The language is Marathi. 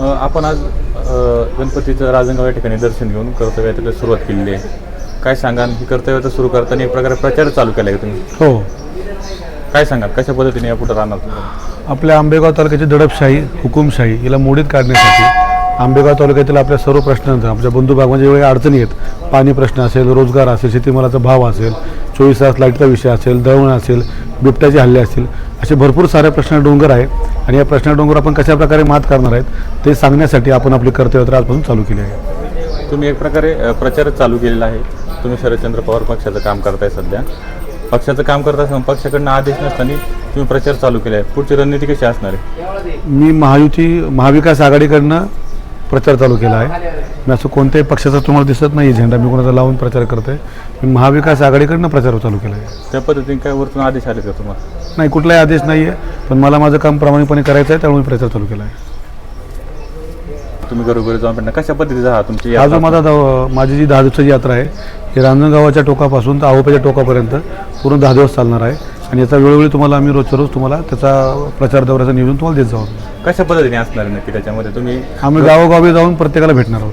आपण आज गणपतीचं राजंगाव या ठिकाणी दर्शन घेऊन कर्तव्याला सुरुवात केलेली आहे. काय सांगाल? ही कर्तव्याचं सुरू करताना एक प्रकारे प्रचार चालू केला आहे तुम्ही? हो. काय सांगाल? कशा पद्धतीने यापुढे राहणार तुम्ही? आपल्या आंबेगाव तालुक्याची दडपशाही हुकुमशाही हिला मोडीत काढण्यासाठी आंबेगाव तालुक्यातील आपल्या सर्व प्रश्नांचा आमच्या बंधू भागामध्ये वेगवेगळ्या अडचणी आहेत. पाणी प्रश्न असेल रोजगार असेल शेतीमालाचा भाव असेल चोवीस तास लाईटचा विषय असेल दळण असेल बिबट्याचे हल्ले असतील असे भरपूर सारे प्रश्न डोंगर आहे. आणि या प्रश्न डोंगर आपण कशा प्रकारे मात करणार आहेत ते सांगण्यासाठी आपण आपली कर्तव्यत्र आजपासून चालू केली आहे. तुम्ही एक प्रकारे प्रचार चालू केलेला आहे. तुम्ही शरदचंद्र पवार पक्षाचं काम करताय सध्या. पक्षाचं काम करत असताना पक्षाकडनं आदेश नसताना तुम्ही प्रचार चालू केला आहे. पुढची रणनीती कशी असणार आहे? मी महायुती महाविकास आघाडीकडनं प्रचार चालू केला आहे. मी असं कोणत्याही पक्षाचा तुम्हाला दिसत नाही झेंडा मी कोणाचा लावून प्रचार करतोय. मी महाविकास आघाडीकडनं प्रचार चालू केला आहे त्या पद्धतीने काय वरतून आदेश आले का तुम्हाला? नाही कुठलाही आदेश नाही आहे पण मला माझं काम प्रामाणिकपणे करायचं आहे त्यामुळे मी प्रचार चालू केला आहे तुम्ही घरोघरी जाऊन भेटणार कशा पद्धतीचा हा तुमची हा जो यात्रा? माझा दव- माझी जी दहा दिवसाची यात्रा आहे ही रांजणगावाच्या टोकापासून तर आहोपाच्या टोकापर्यंत पूर्ण दहा दिवस चालणार आहे. आणि याचा वेळोवेळी तुम्हाला आम्ही रोजच्या रोज तुम्हाला त्याचा प्रचार दौऱ्याचं नियोजन तुम्हाला देत जाऊ. कशा पद्धतीने असणार नक्की त्याच्यामध्ये? तुम्ही आम्ही गावोगावी जाऊन प्रत्येकाला भेटणार आहोत.